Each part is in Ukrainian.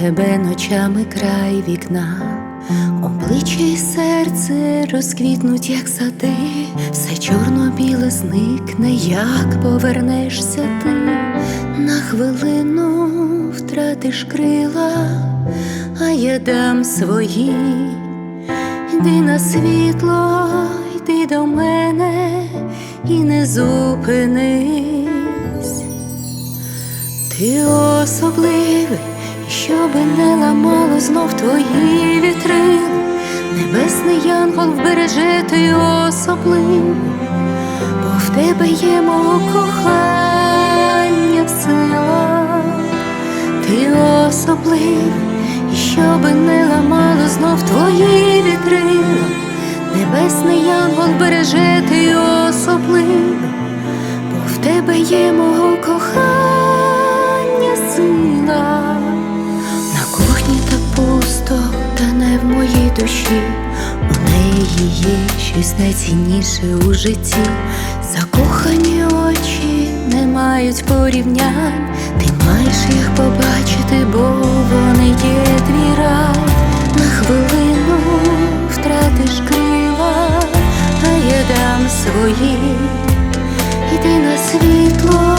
тебе ночами край вікна, обличчя і серце розквітнуть, як сади, все чорно-біле зникне, як повернешся ти, на хвилину втратиш крила, а я дам свої, йди на світло, йди до мене і не зупинись. Ти особливий, і щоби не ламало знов твої вітрини, небесний янгол вбереже ти особливий, бо в тебе є мого кохання сила, ти особливий, і щоби не ламало знов твої вітрила, небесний янгол береже ти особливий бо в тебе є мого кохання моїй душі. У неї є щось найцінніше у житті. Закохані очі не мають порівнянь. Ти маєш їх побачити, бо вони є твій рай. На хвилину втратиш крила, а я дам свої. Йди на світло,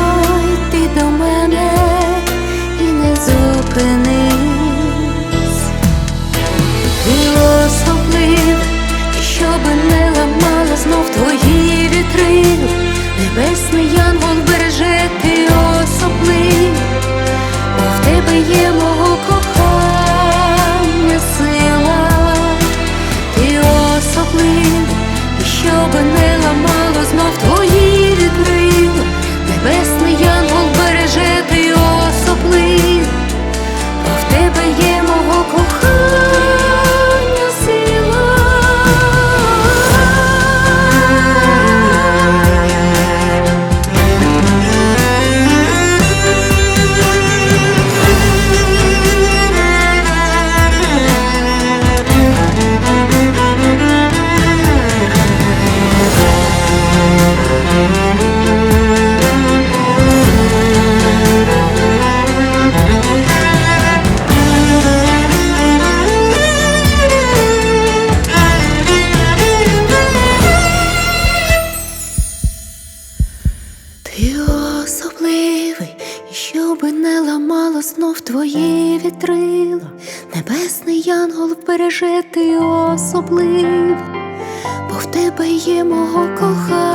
і ламало знов твої вітрила, небесний янгол пережити особливо, бо в тебе є мого кохання